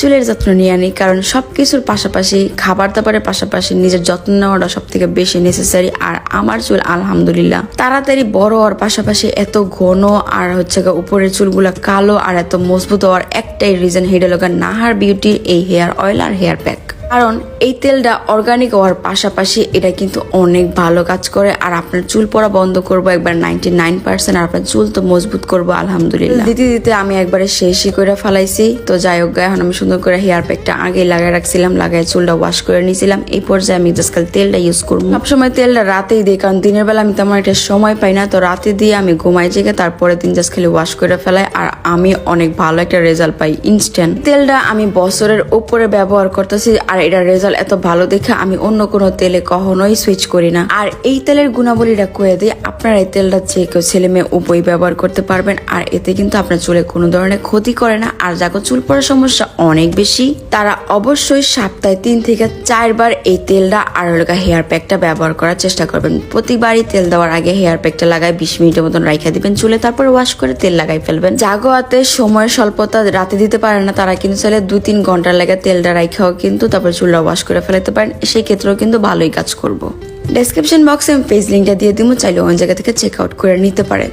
চুলের যত্ন নিয়ে আনি, কারণ সব কিছুর পাশাপাশি খাবার দাবারের পাশাপাশি নিজের যত্ন নেওয়াটা সব থেকে বেশি নেসেসারি আর আমার চুল আলহামদুলিল্লাহ তাড়াতাড়ি বড় হওয়ার পাশাপাশি এত ঘন আর হচ্ছে উপরের চুলগুলা কালো আর এত মজবুত হওয়ার একটাই রিজন হেডে লোকের নাহার বিউটি এই হেয়ার অয়েল আর হেয়ার প্যাক কারণ এই তেলটা অর্গানিক হওয়ার পাশাপাশি এটা কিন্তু অনেক ভালো কাজ করে। আর আপনার চুল পড়া বন্ধ করব একবার নাইনটি নাইন পার্সেন্ট আর আপনার চুল তো মজবুত করব, আলহামদুলিল্লাহ। দিতে দিতে আমি একবারে শেষই করে ফেলাইছি। তো যাই হোক এখন আমি সুন্দর করে হেয়ার প্যাকটা আগে লাগাই রাখছিলাম লাগাই চুলটা ওয়াশ করে নিয়েছিলাম এই পর্যায়ে আমি খালি তেলটা ইউজ করব। সবসময় তেলটা রাতেই দিই, কারণ দিনের বেলা আমি তেমন একটা সময় পাই না। তো রাতে দিয়ে আমি ঘুমাই জেগে তারপরে দিন জাস্ট খালি ওয়াশ করে ফেলাই। আর আমি অনেক ভালো একটা রেজাল্ট পাই ইনস্ট্যান্ট তেলটা আমি বছরের উপরে ব্যবহার করতেছি, আর এটার রেজাল্ট এত ভালো দেখে আমি অন্য কোনো তেলে কখনোই সুইচ করি না। আর এই তেলের গুণাবলীটা কয়ে দিই আপনারা এই তেলটা যে কেউ ছেলে মেয়ে উভয় ব্যবহার করতে পারবেন, আর এতে কিন্তু আপনার চুলে কোনো ধরনের ক্ষতি করে না। আর যাকে চুল পড়ার সমস্যা অনেক বেশি। তারা অবশ্যই সপ্তাহে তিন থেকে চারবার এই তেলটা আর হলকা হেয়ার প্যাকটা ব্যবহার করার চেষ্টা করবেন। প্রতিবারই তেল দেওয়ার আগে হেয়ার প্যাকটা লাগায় বিশ মিনিটের মতন রাইখা দিবেন চুলে, তারপর ওয়াশ করে তেল লাগাই ফেলবেন। জাগো হাতে সময়ের স্বল্পতা রাতে দিতে পারে না, তারা কিন্তু চাইলে দু তিন ঘণ্টার লাগে তেলটা রাইখাও কিন্তু তারপর চুলটা ওয়াশ করে ফেলাতে পারেন সেই ক্ষেত্রেও কিন্তু ভালোই কাজ করব। ডেসক্রিপশন বক্সে আমি পেজ লিঙ্কটা দিয়ে দিব চাইলে অন্য জায়গা থেকে চেক আউট করে নিতে পারেন।